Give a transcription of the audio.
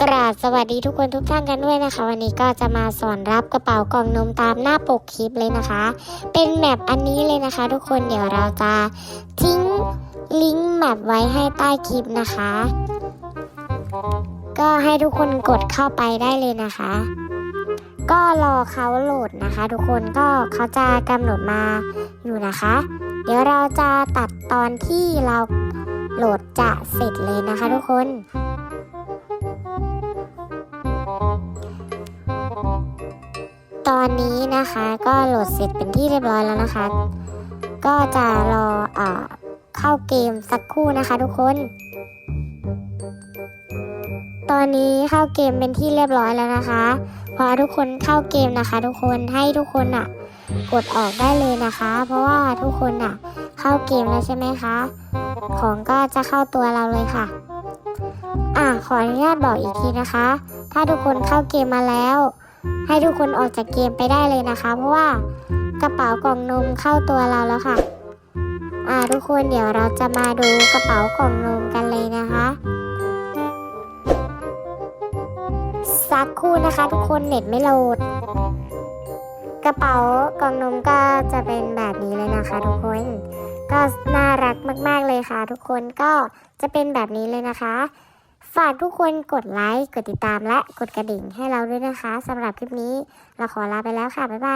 กราบสวัสดีทุกคนทุกท่านกันด้วยนะคะ วันนี้ก็จะมาสอนรับกระเป๋ากล่องนมตามหน้าปกคลิปเลยนะคะ เป็นแมปอันนี้เลยนะคะ ทุกคนเดี๋ยวเราจะทิ้งลิงก์แมปไว้ให้ใต้คลิปนะคะ ก็ให้ทุกคนกดเข้าไปได้เลยนะคะ ก็รอเขาโหลดนะคะ ทุกคนก็เขาจะกำหนดมาอยู่นะคะ เดี๋ยวเราจะตัดตอนที่เราโหลดจะเสร็จเลยนะคะ ทุกคน ตอนนี้นะคะก็โหลดเสร็จเป็นที่เรียบร้อยแล้วนะคะ ก็จะรออ่อเข้าเกมสักครู่นะคะทุกคน ตอนนี้เข้าเกมเป็นที่เรียบร้อยแล้วนะคะพอทุกคนเข้าเกมนะคะ ทุกคนให้ทุกคนอะ กดออกได้เลยนะคะ เพราะว่าทุกคนอะ เข้าเกมแล้วใช่ไหมคะ ของก็จะเข้าตัวเราเลยค่ะ อะขออนุญาตบอกอีกทีนะคะ ถ้าทุกคนเข้าเกมมาแล้ว ให้ทุกคนออกจากเกมไปได้เลยนะคะ เพราะว่ากระเป๋ากล่องนมเข้าตัวเราแล้วค่ะ อ่าทุกคนเดี๋ยวเราจะมาดูกระเป๋ากล่องนมกันเลยนะคะสักคู่นะคะทุกคนเน็ตไม่โหลด กระเป๋ากล่องนมก็จะเป็นแบบนี้เลยนะคะ ทุกคน ก็น่ารักมาก ๆเลยค่ะ ทุกคนก็จะเป็นแบบนี้เลยนะคะ ฝากทุกคนกดไลค์ กดติดตามและกดกระดิ่งให้เราด้วยนะคะสำหรับคลิปนี้ เราขอลาไปแล้วค่ะ บ๊ายบาย